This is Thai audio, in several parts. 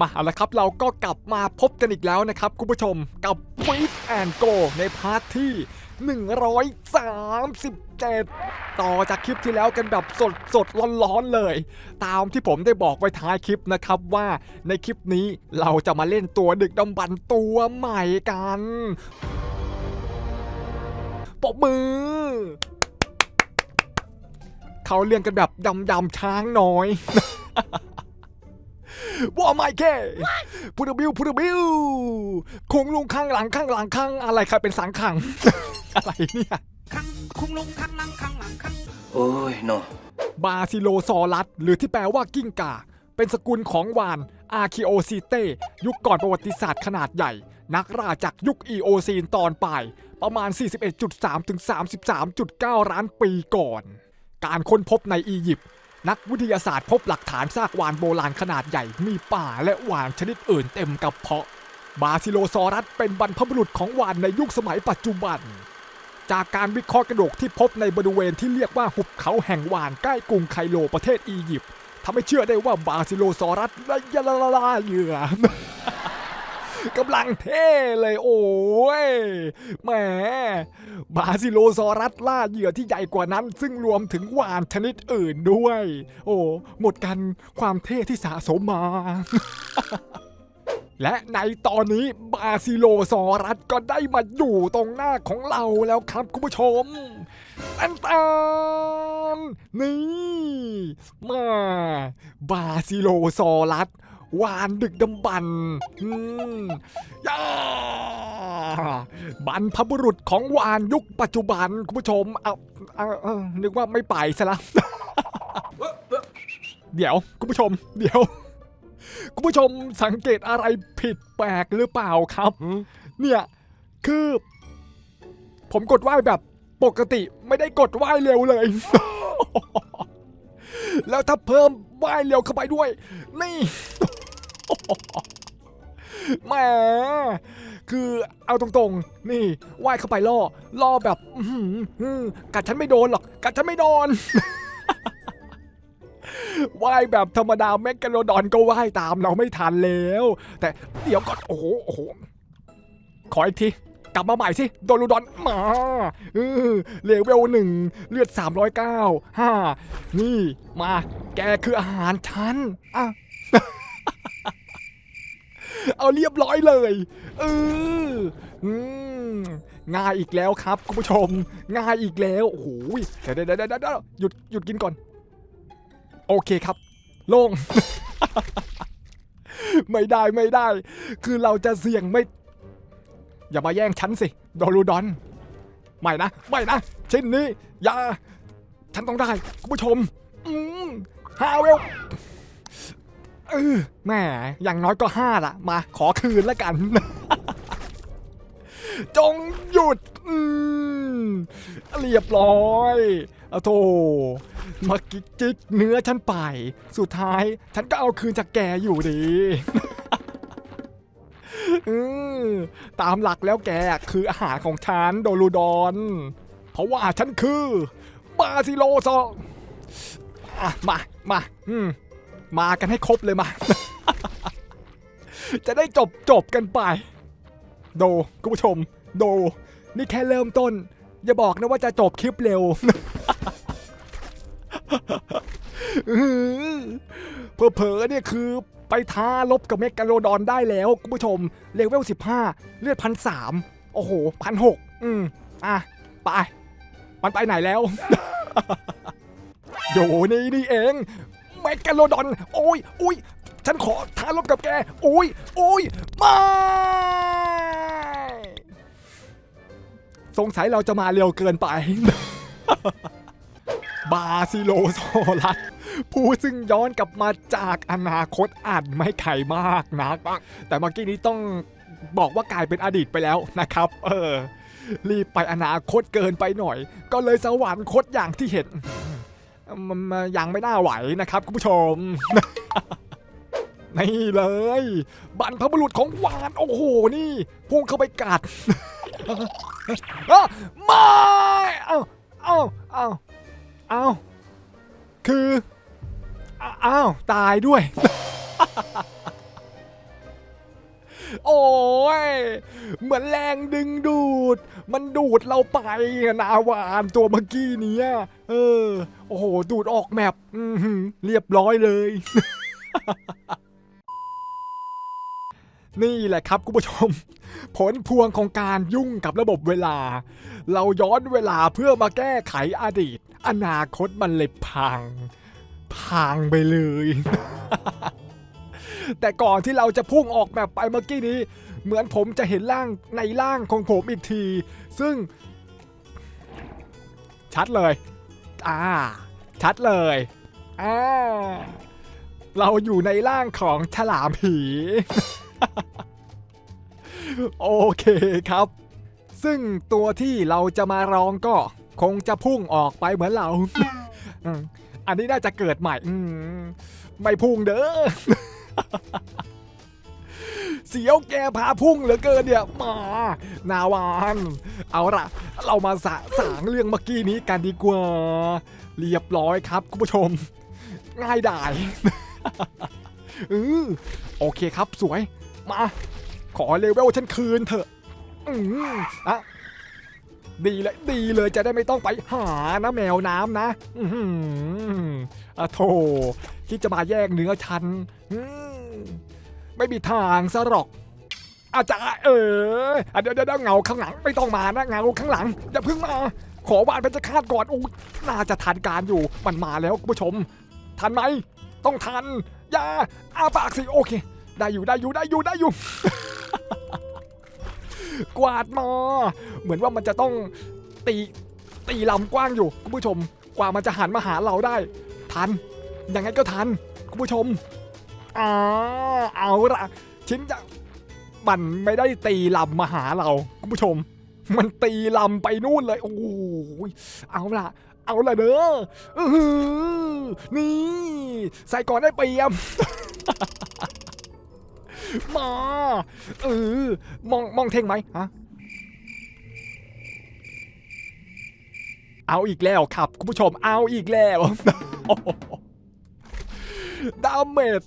มาเอาละครับเราก็กลับมาพบกันอีกแล้วนะครับคุณผู้ชมกับ f i t and Go ในพาร์ทที่ 137 ต่อจากคลิปที่แล้วกันแบบสดสดร้อนๆเลย ตามที่ผมได้บอกไว้ท้ายคลิปนะครับว่าในคลิปนี้เราจะมาเล่นตัวดึกดำบรรตัวใหม่กันปบมือเขาเรียงกันแบบดำดำๆช้างน้อย ว่าไม่แค่พูดบิวพูดบิวคงลุงข้างหลังข้างหลังข้างอะไรใครเป็นสังขัง อะไรเนี่ยข้างคุงลงข้างหลังข้างหลังข้างโอ้ยเนาะบาซิโลซอรัสหรือที่แปลว่ากิ้งก่า เป็นสกุลของวานอาคิโอซีเตยุคก่อนประวัติศาสตร์ขนาดใหญ่ นักล่าจากยุคอีโอซีนตอนปลาย ประมาณ 41.3 ถึง 33.9 ล้านปีก่อน การค้นพบในอียิปต์ นักวิทยาศาสตร์พบหลักฐานซากวานโบราณขนาดใหญ่มีป่าและวานชนิดอื่นเต็มกระเพาะ บาซิโลซอรัสเป็นบรรพบุรุษของวานในยุคสมัยปัจจุบัน จากการวิเคราะห์กระดูกที่พบในบริเวณที่เรียกว่าหุบเขาแห่งวานใกล้กรุงไคโรประเทศอียิปต์ทำให้เชื่อได้ว่าบาซิโลซอรัสและยลาลาลาเหยื่อ กำลังเท่เลย โอ้ยแหมบาซิโลซอรัสล่าเหยื่อที่ใหญ่กว่านั้น ซึ่งรวมถึงวานชนิดอื่นด้วย โอ้หมดกันความเท่ที่สะสมมาและในตอนนี้บาซิโลซอรัสก็ได้มาอยู่ตรงหน้าของเราแล้วครับคุณผู้ชมตันตันนี่ มา บาซิโลซอรัส วานดึกดำบรรพ์อืมย่าบรรพบุรุษของวานยุคปัจจุบันคุณผู้ชมเอาเอาเอานึกว่าไม่ไปซะละเดี๋ยวคุณผู้ชม เดี๋ยวคุณผู้ชมสังเกตอะไรผิดแปลกหรือเปล่าครับ เนี่ยคือ ผมกดไหว้แบบปกติไม่ได้กดไหว้เร็วเลย แล้วถ้าเพิ่มไหว้เร็วเข้าไปด้วย นี่ แหมคือเอาตรงๆ นี่ไหว้เข้าไปล่อ ล่อแบบอื้อหืออื้อกัดฉันไม่โดนหรอก กัดฉันไม่โดนว่ายแบบธรรมดาแมกกาโลดอนก็ว่ายตามเราไม่ทันแล้ว แต่เดี๋ยวก่อนโอ้โหโอ้โหขออีกที กลับมาใหม่สิโดลูดอนมาเออเลเวลหนึ่งเลือด 309ห้านี่มาแกคืออาหารฉันอะ เอาเรียบร้อยเลยเอออืมง่ายอีกแล้วครับคุณผู้ชม ง่ายอีกแล้วโอ้โหเดี๋ยวเดี๋ยวเดี๋ยวเดี๋ยวหยุดหยุดกินก่อน โอเคครับ โล่งไม่ได้ไม่ได้ คือเราจะเสี่ยงไม่ อย่ามาแย่งฉันสิโดรูดอนไม่นะไม่นะชิ้นนี้อย่าฉันต้องได้ คุณผู้ชมอืมห้าเวล ออแหมอย่างน้อยก็ห้าละมาขอคืนแล้วกัน จงหยุดอืมเรียบร้อยอาโธมากิกจิกเนื้อฉันไป สุดท้ายฉันก็เอาคืนจากแกอยู่ดีอืตามหลักแล้วแกคืออาหารของฉันโดลูดอน เพราะว่าฉันคือบาซิโลซอมา มา อืม มากันให้ครบเลยมา จะได้จบจบกันไป โดคุณผู้ชม โด นี่แค่เริ่มต้น อย่าบอกนะว่าจะจบคลิปเร็วเพอเพอๆเนี่ยคือไปท้าลบกับเมกาโลดอนได้แล้วคุณผู้ชมเลเวล 15 เลือดพันสามโอ้โหพันหกอืมอะ ไป มันไปไหนแล้วอยู่นี่นี่เอง เมกาโลดอน โอ้ยอุ้ยฉันขอท้าลบกับแก โอ้ยโอ้ยม่สงสัยเราจะมาเร็วเกินไป บาซิโลโซลัสผู้ซึ่งย้อนกลับมาจากอนาคตอาจไม่ไขมากนัก แต่เมื่อกี้นี้ต้องบอกว่ากลายเป็นอดีตไปแล้วนะครับ เออ รีบไปอนาคตเกินไปหน่อย ก็เลยสวรรคตอย่างที่เห็น ยังไม่น่าไหวนะครับคุณผู้ชม นี่เลยบรรพบุรุษของหวาน โอ้โห นี่พุ่งเข้าไปกัดมาเอ้าเอ้าเอ้าเอ้าคืออ้าอ้าวตายด้วย โอ้ย เหมือนแรงดึงดูด มันดูดเราไปอะนาวานตัวเมื่อกี้เนี้ยเออ โอ้โห ดูดออกแมปเรียบร้อยเลย นี่แหละครับคุณผู้ชม ผลพวงของการยุ่งกับระบบเวลา เราย้อนเวลาเพื่อมาแก้ไขอดีต อนาคตมันเลยพัง พังไปเลย แต่ก่อนที่เราจะพุ่งออกแบบไปเมื่อกี้นี้ เหมือนผมจะเห็นร่างในร่างของผมอีกที ซึ่ง ชัดเลย อ่า ชัดเลยอ่าเราอยู่ในร่างของฉลามผี โอเคครับ ซึ่งตัวที่เราจะมาร้องก็คงจะพุ่งออกไปเหมือนเรา อันนี้น่าจะเกิดใหม่ ไม่พุ่งเด้อ เสียวแกพาพุ่งเหลือเกินเนี่ยมานาวานเอาละเรามาสะสางเรื่องเมื่อกี้นี้กันดีกว่า เรียบร้อยครับคุณผู้ชม ง่ายดายเออโอเคครับสวย มา ขอเลเวลฉันคืนเถอะ อืมอะ ดีเลยดีเลยจะได้ไม่ต้องไปหานะแมวน้ำนะอืออะโถคิดจะมาแย่งเนื้อฉันไม่มีทางซะหรอกอาจารย์เออเดี๋ยวเดี๋ยวเงาข้างหลังไม่ต้องมานะเงาข้างหลังอย่าพิ่งมา ขอวานเป็นจะคาดก่อนอู้น่าจะทันการอยู่มันมาแล้วคุณผู้ชม ทันไหมต้องทันอย่าอาปากสิโอเค ได้อยู่ได้อยู่ได้อยู่ได้อยู่ กวาดมา เหมือนว่ามันจะต้องตีตีลำกว้างอยู่คุณผู้ชม กว่ามันจะหันมาหาเราได้ ทัน ยังไงก็ทันคุณผู้ชมอ่าเอาละชิ้นจะมันไม่ได้ตีลำมาหาเราคุณผู้ชม มันตีลำไปนู่นเลย โอ้ยเอาละเอาละเด้อนี่ ใส่ก่อนได้เปรียม มาเออมองมองเท่งไหมฮะเอาอีกแล้วครับคุณผู้ชมเอาอีกแล้วดาเมจ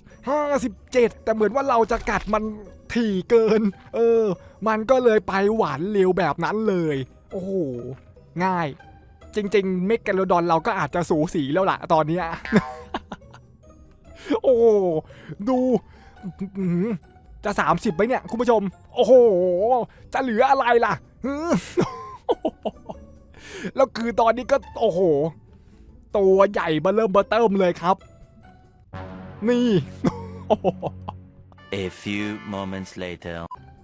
57 แต่เหมือนว่าเราจะกัดมันถี่เกิน เออ มันก็เลยไปหวานเร็วแบบนั้นเลย โอ้โห ง่าย จริง ๆ เมกกาโลดอนเราก็อาจจะสูสีแล้วล่ะตอนเนี้ยโอ้ ดู จะ 30ไหมเนี่ยคุณผู้ชม โอ้โห จะเหลืออะไรล่ะฮึแล้วคือตอนนี้ก็โอ้โห ตัวใหญ่เบอเริ่มเบอร์เติมเลยครับ นี่ A few moments later.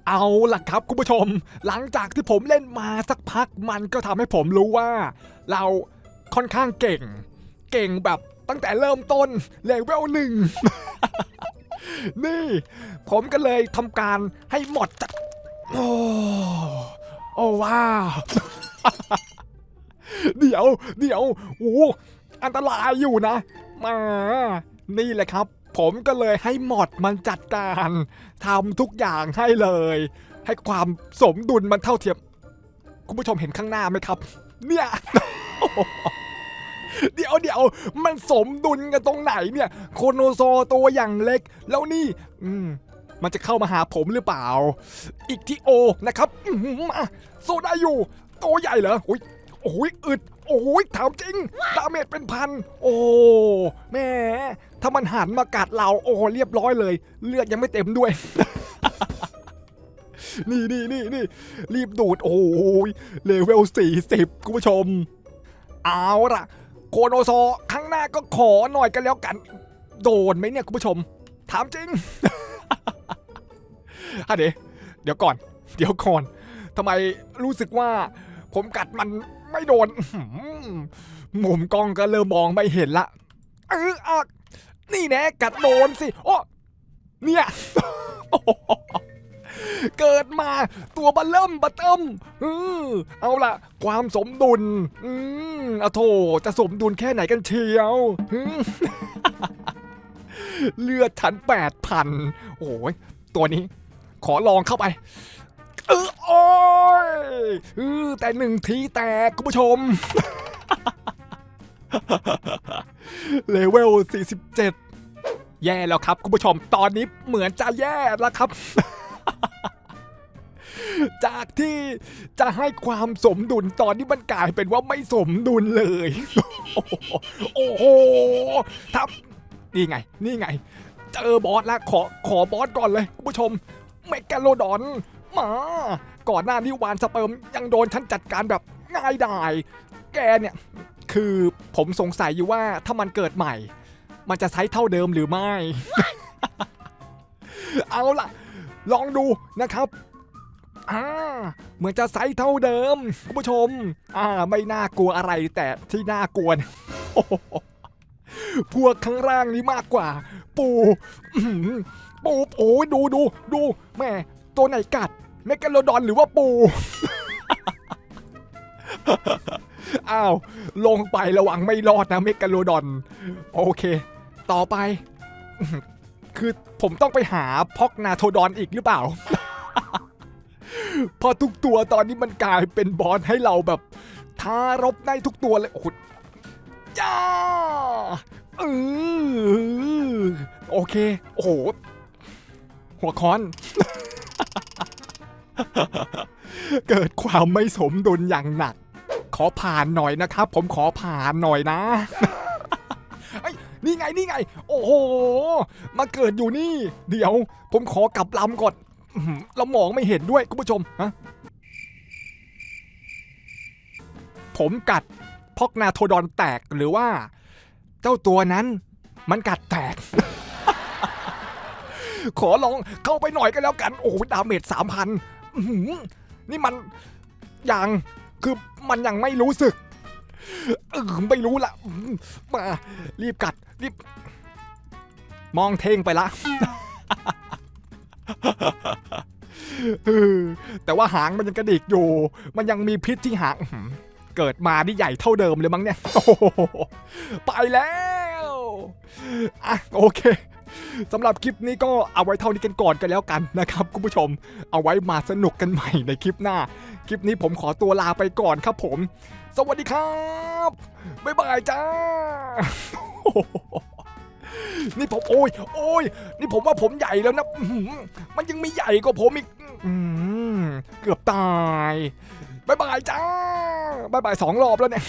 เอาล่ะครับคุณผู้ชม หลังจากที่ผมเล่นมาสักพักมันก็ทำให้ผมรู้ว่า เราค่อนข้างเก่ง เก่งแบบตั้งแต่เริ่มต้นเลเวลหนึ่ง นี่ ผมก็เลยทำการให้หมดจัดโอ้โอ้ว้าวเดี๋ยว เดี๋ยวโอ้อันตรายอยู่นะมานี่แหละครับ ผมก็เลยให้หมดมันจัดการทำทุกอย่างให้เลย ให้ความสมดุลมันเท่าเทียม คุณผู้ชมเห็นข้างหน้าไหมครับ เนี่ย เดี๋ยวเดี๋ยวมันสมดุลกันตรงไหนเนี่ยโคโนโซตัวอย่างเล็ก แล้วนี่ อืมมันจะเข้ามาหาผมหรือเปล่า อีกที่โอนะครับมาโซได้อยู่ตัวใหญ่เหรอโอ้ยโอ้ยอึดโอ้ยถามจริงดาเมจเป็นพัน โอ้แม่ถ้ามันหันมากัดเรา โอ้เรียบร้อยเลย เลือดยังไม่เต็มด้วย นี่นี่นี่นี่รีบดูด โอ้ยเลเวล40คุณผู้ชม เอาล่ะ คโนโซข้างหน้าก็ขอหน่อยกันแล้วกัน โดนไหมเนี่ยคุณผู้ชม ถามจริงฮะเดี๋ยวเดี๋ยวก่อน เดี๋ยวก่อนทำไมรู้สึกว่า ผมกัดมันไม่โดนหมุมกล้องก็เริ่มมองไม่เห็นละ เอออะนี่แน่กัดโดนสิ โอ้เนี่ย เกิดมา ตัวบัลเริ่มบัตเติมอือเอาละความสมดุล อืมอาโถจะสมดุลแค่ไหนกันเชียวเลือดฉันแปดพันโอ้ยตัวนี้ ขอลองเข้าไป เออโอ้ยเออแต่หนึ่งทีแตกคุณผู้ชมเลเวล47 แย่แล้วครับ คุณผู้ชมตอนนี้เหมือนจะแย่แล้วครับ จากที่จะให้ความสมดุลตอนนี้มันกลายเป็นว่าไม่สมดุลเลย โอ้โหทับนี่ไง นี่ไง เจอบอสแล้วขอขอบอสก่อนเลยคุณผู้ชมเมกาโลดอนมา ก่อนหน้านี้วานสเปิร์มยังโดนฉันจัดการแบบง่ายดาย แกเนี่ย คือผมสงสัยอยู่ว่าถ้ามันเกิดใหม่ มันจะใช้เท่าเดิมหรือไม่ เอาล่ะ ลองดูนะครับ อ่าเหมือนจะไซส์เท่าเดิมคุณผู้ชม อ่า ไม่น่ากลัวอะไรแต่ที่น่ากลัวโอ้โหพวกข้างล่างนี้มากกว่า ปูปูโอ้ยดูดูดูแม่ตัวไหนกัดเมกาโลดอนหรือว่าปูอ้าว ลงไประวังไม่รอดนะเมกาโลดอน โอเค ต่อไป คือผมต้องไปหาพ็อกนาโทดอนอีกหรือเปล่า เพอทุกตัวตอนนี้มันกลายเป็นบอสให้เราแบบท้ารบได้ทุกตัวเลยโอ้โหจ้าเออโอเค โอ้โห หัวค้อน เกิดความไม่สมดุลอย่างหนัก ขอผ่านหน่อยนะครับ ผมขอผ่านหน่อยนะนี่ไงนี่ไง โอ้โห มาเกิดอยู่นี่ เดี๋ยว ผมขอกลับลำก่อน เรามองไม่เห็นด้วยคุณผู้ชมฮะผมกัดพอกนาโทดอนแตกหรือว่า เจ้าตัวนั้นมันกัดแตก ขอลองเข้าไปหน่อยก็แล้วกัน โอ้ดาเมจสามพันนี่มันยังคือมันยังไม่รู้สึกเออไม่รู้ละมารีบกัดรีบ มองเท่งไปละ แต่ว่าหางมันยังกระดิกอยู่ มันยังมีพิษที่หางเกิดมานี่ใหญ่เท่าเดิมเลยมั้งเนี่ยโอ้โหไปแล้วอะโอเคสำหรับคลิปนี้ก็เอาไว้เท่านี้กันก่อนกันแล้วกันนะครับคุณผู้ชม เอาไว้มาสนุกกันใหม่ในคลิปหน้า คลิปนี้ผมขอตัวลาไปก่อนครับผม สวัสดีครับ บ๊ายบายจ้า นี่ผมโอ้ยโอ้ยนี่ผมว่าผมใหญ่แล้วนะ มันยังมีใหญ่กว่าผมอีก อืมเกือบตายบายบายจ้าบายบายสองรอบแล้วเนี่ย